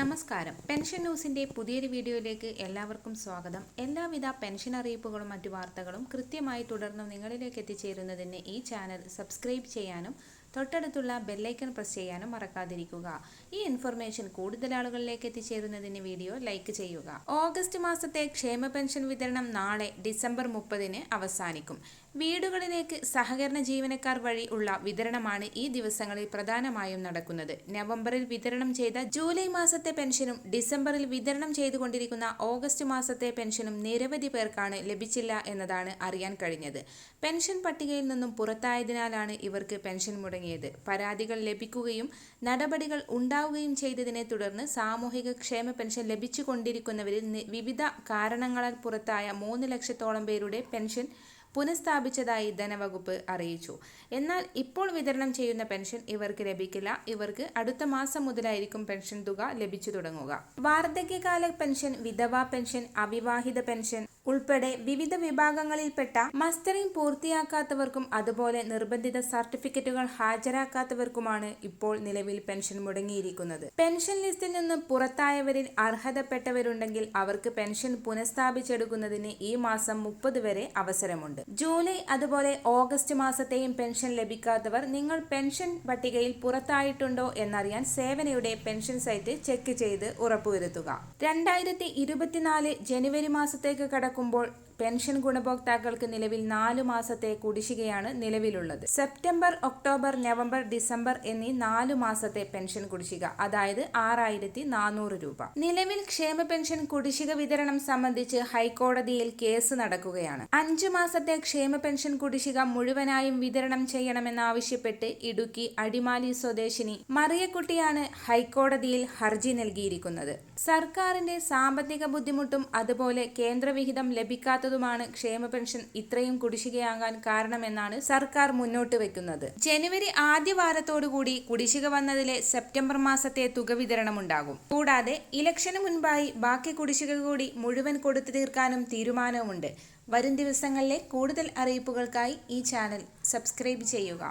നമസ്കാരം. പെൻഷൻ ന്യൂസിന്റെ പുതിയൊരു വീഡിയോയിലേക്ക് എല്ലാവർക്കും സ്വാഗതം. എല്ലാവിധ പെൻഷൻ അറിയിപ്പുകളും മറ്റു വാർത്തകളും കൃത്യമായി തുടർന്ന് നിങ്ങളിലേക്ക് എത്തിച്ചേരുന്നതിന് ഈ ചാനൽ സബ്സ്ക്രൈബ് ചെയ്യാനും തൊട്ടടുത്തുള്ള ബെല്ലൈക്കൺ പ്രസ് ചെയ്യാനും മറക്കാതിരിക്കുക. ഈ ഇൻഫർമേഷൻ കൂടുതൽ ആളുകളിലേക്ക് എത്തിച്ചേരുന്നതിന് വീഡിയോ ലൈക്ക് ചെയ്യുക. ഓഗസ്റ്റ് മാസത്തെ ക്ഷേമ പെൻഷൻ വിതരണം നാളെ ഡിസംബർ മുപ്പതിന് അവസാനിക്കും. വീടുകളിലേക്ക് സഹകരണ ജീവനക്കാർ വഴി ഉള്ള വിതരണമാണ് ഈ ദിവസങ്ങളിൽ പ്രധാനമായും നടക്കുന്നത്. നവംബറിൽ വിതരണം ചെയ്ത ജൂലൈ മാസത്തെ പെൻഷനും ഡിസംബറിൽ വിതരണം ചെയ്തുകൊണ്ടിരിക്കുന്ന ഓഗസ്റ്റ് മാസത്തെ പെൻഷനും നിരവധി പേർക്കാണ് ലഭിച്ചില്ല എന്നതാണ് അറിയാൻ കഴിഞ്ഞത്. പെൻഷൻ പട്ടികയിൽ നിന്നും പുറത്തായതിനാലാണ് ഇവർക്ക് പെൻഷൻ മുടങ്ങിയത്. പരാതികൾ ലഭിക്കുകയും നടപടികൾ ഉണ്ടാവുകയും ചെയ്തതിനെ തുടർന്ന് സാമൂഹിക ക്ഷേമ പെൻഷൻ ലഭിച്ചുകൊണ്ടിരിക്കുന്നവരിൽ വിവിധ കാരണങ്ങളാൽ പുറത്തായ മൂന്ന് ലക്ഷത്തോളം പേരുടെ പെൻഷൻ പുനഃസ്ഥാപിച്ചതായി ധനവകുപ്പ് അറിയിച്ചു. എന്നാൽ ഇപ്പോൾ വിതരണം ചെയ്യുന്ന പെൻഷൻ ഇവർക്ക് ലഭിക്കില്ല. ഇവർക്ക് അടുത്ത മാസം മുതലായിരിക്കും പെൻഷൻ തുക ലഭിച്ചു തുടങ്ങുക. വാർദ്ധക്യകാല പെൻഷൻ വിധവാ പെൻഷൻ അവിവാഹിത പെൻഷൻ ഉൾപ്പെടെ വിവിധ വിഭാഗങ്ങളിൽപ്പെട്ട മസ്റ്ററിംഗ് പൂർത്തിയാക്കാത്തവർക്കും അതുപോലെ നിർബന്ധിത സർട്ടിഫിക്കറ്റുകൾ ഹാജരാക്കാത്തവർക്കുമാണ് ഇപ്പോൾ നിലവിൽ പെൻഷൻ മുടങ്ങിയിരിക്കുന്നത്. പെൻഷൻ ലിസ്റ്റിൽ നിന്ന് പുറത്തായവരിൽ അർഹതപ്പെട്ടവരുണ്ടെങ്കിൽ അവർക്ക് പെൻഷൻ പുനഃസ്ഥാപിച്ചെടുക്കുന്നതിന് ഈ മാസം മുപ്പത് വരെ അവസരമുണ്ട്. ജൂലൈ അതുപോലെ ഓഗസ്റ്റ് മാസത്തെയും പെൻഷൻ ലഭിക്കാത്തവർ നിങ്ങൾ പെൻഷൻ പട്ടികയിൽ പുറത്തായിട്ടുണ്ടോ എന്നറിയാൻ സേവനയുടെ പെൻഷൻ സൈറ്റ് ചെക്ക് ചെയ്ത് ഉറപ്പുവരുത്തുക. രണ്ടായിരത്തി ഇരുപത്തിനാല് ജനുവരി മാസത്തേക്ക് കടക്കുമ്പോൾ പെൻഷൻ ഗുണഭോക്താക്കൾക്ക് നിലവിൽ നാലു മാസത്തെ കുടിശ്ശികയാണ് നിലവിലുള്ളത്. സെപ്റ്റംബർ ഒക്ടോബർ നവംബർ ഡിസംബർ എന്നീ നാലു മാസത്തെ പെൻഷൻ കുടിശ്ശിക അതായത് ആറായിരത്തി നാനൂറ് രൂപ. നിലവിൽ ക്ഷേമ പെൻഷൻ കുടിശ്ശിക വിതരണം സംബന്ധിച്ച് ഹൈക്കോടതിയിൽ കേസ് നടക്കുകയാണ്. അഞ്ചു മാസത്തെ ക്ഷേമ പെൻഷൻ കുടിശ്ശിക മുഴുവനായും വിതരണം ചെയ്യണമെന്നാവശ്യപ്പെട്ട് ഇടുക്കി അടിമാലി സ്വദേശിനി മറിയക്കുട്ടിയാണ് ഹൈക്കോടതിയിൽ ഹർജി നൽകിയിരിക്കുന്നത്. സർക്കാരിന്റെ സാമ്പത്തിക ബുദ്ധിമുട്ടും അതുപോലെ കേന്ദ്രവിഹിതം ലഭിക്കാത്തതുമാണ് ക്ഷേമ പെൻഷൻ ഇത്രയും കുടിശ്ശികയാകാൻ കാരണമെന്നാണ് സർക്കാർ മുന്നോട്ട് വെക്കുന്നത്. ജനുവരി ആദ്യ വാരത്തോടുകൂടി കുടിശ്ശിക വന്നതിലെ സെപ്റ്റംബർ മാസത്തെ തുക വിതരണമുണ്ടാകും. കൂടാതെ ഇലക്ഷന് മുൻപായി ബാക്കി കുടിശ്ശിക കൂടി മുഴുവൻ കൊടുത്തു തീർക്കാനും തീരുമാനവുമുണ്ട്. വരും ദിവസങ്ങളിലെ കൂടുതൽ അറിയിപ്പുകൾക്കായി ഈ ചാനൽ സബ്സ്ക്രൈബ് ചെയ്യുക.